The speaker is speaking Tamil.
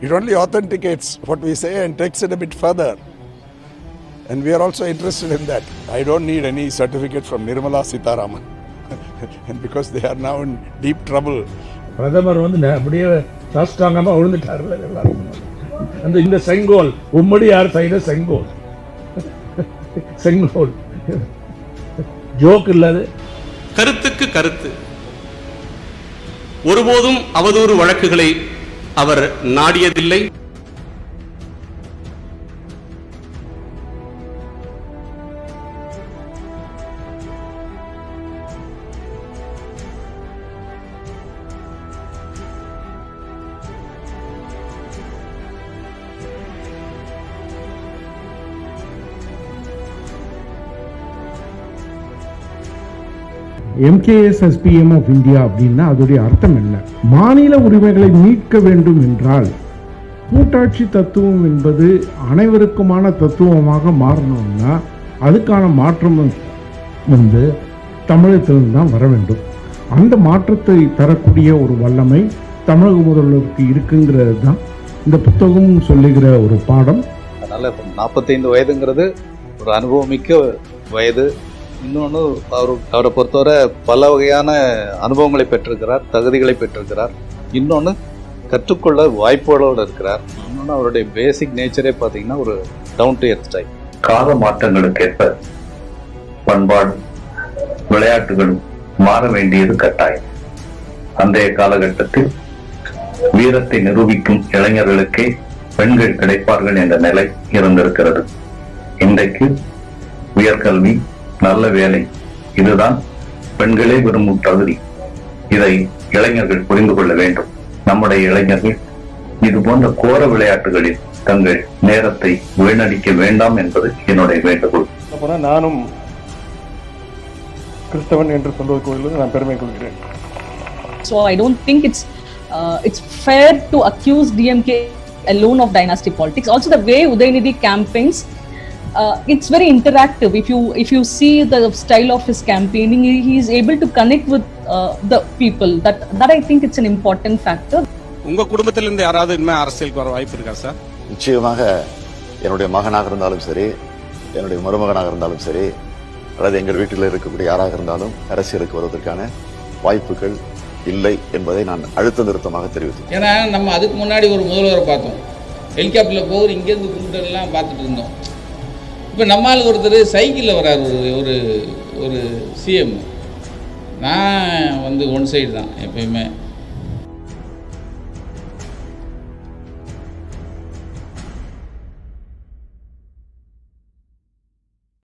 It only authenticates what we say and takes it a bit further. And we are also interested in that. I don't need any certificate from Nirmala Sitaraman. and because they are now in deep trouble, பிரதமர் வந்து அப்படியே சாஸ்தாங்கமா விழுந்துட்டார்ல எல்லாரும் அந்த இந்த செங்கோல் உம்மடி யார் செய்த செங்கோல் செங்கோல் ஜோக் இல்லாது கருத்துக்கு கருத்து ஒருபோதும் அவதூறு வழக்குகளை அவர் நாடியதில்லை. எம்கேஎஸ்எஸ்பிஎம் ஆஃப் இந்தியா அப்படின்னா அதோடைய அர்த்தம் என்ன? மாநில உரிமைகளை மீட்க வேண்டும் என்றால் கூட்டாட்சி தத்துவம் என்பது அனைவருக்குமான தத்துவமாக மாறணும்னா அதுக்கான மாற்றம் வந்து தமிழகத்திலிருந்து தான் வர வேண்டும். அந்த மாற்றத்தை தரக்கூடிய ஒரு வல்லமை தமிழக முதல்வருக்கு இருக்குங்கிறது தான் இந்த புத்தகம் சொல்லுகிற ஒரு பாடம். அதனால் இப்போ நாற்பத்தைந்து வயதுங்கிறது ஒரு அனுபவமிக்க வயது. இன்னொன்று அவர் அவரை பொறுத்தவரை பல வகையான அனுபவங்களை பெற்றிருக்கிறார் தகுதிகளை பெற்றிருக்கிறார். இன்னொன்று கற்றுக்கொள்ள வாய்ப்புகளோடு இருக்கிறார். இன்னொன்று அவருடைய பேசிக் நேச்சரே பார்த்தீங்கன்னா ஒரு டவுன் டு எர்த் டைப் கால மாற்றங்களுக்கேற்ப பண்பாடு விளையாட்டுகளும் மாற வேண்டியது கட்டாயம். அன்றைய காலகட்டத்தில் வீரத்தை நிரூபிக்கும் இளைஞர்களுக்கே பெண்கள் கிடைப்பார்கள் என்ற நிலை இருந்திருக்கிறது. இன்றைக்கு உயர்கல்வி நல்ல வேலை. இதுதான் பெண்களே விரும்பும் தகுதி. இதை இளைஞர்கள் புரிந்து கொள்ள வேண்டும். நம்முடைய இளைஞர்கள் இது போன்ற கோர விளையாட்டுகளில் தங்கள் நேரத்தை வீணடிக்க வேண்டாம் என்பது என்னுடைய வேண்டுகோள். நானும் கிறிஸ்தவன் என்று சொல்வதற்கு நான் பெருமை கொள்கிறேன். So I don't think it's uh, it's fair to accuse DMK alone of dynasty politics. Also, the way Udaynidhi campaigns, uh, it's very interactive. If you if you see the style of his campaigning, he, is able to connect with uh, the people. That that I think it's an important factor. உங்க குடும்பத்திலிருந்து யாராவது இனிமே அரசியலுக்கு வர வாய்ப்பு இருக்கா சார் நிச்சயமாக என்னுடைய மகனாக இருந்தாலும் சரி என்னுடைய மருமகனாக இருந்தாலும் சரி அல்லது எங்கள் வீட்டில் இருக்கக்கூடிய யாராக இருந்தாலும் அரசியலுக்கு வருவதற்கான வாய்ப்புகள் இல்லை என்பதை நான் அழுத்த நிறுத்தமாக தெரிவித்தேன் ஏன்னா நம்ம அதுக்கு முன்னாடி ஒரு முதல்வரை பார்த்தோம் ஹெலிகாப்டரில் போகிற இங்கேருந்து கும்பிட்டெல்லாம் பார்த்துட்டு இருந்தோம் இப்போ நம்மால் ஒருத்தர் சைக்கிளில் வரார் ஒரு ஒரு ஒரு சிஎம் நான் வந்து ஒன் சைடு தான் எப்பயுமே.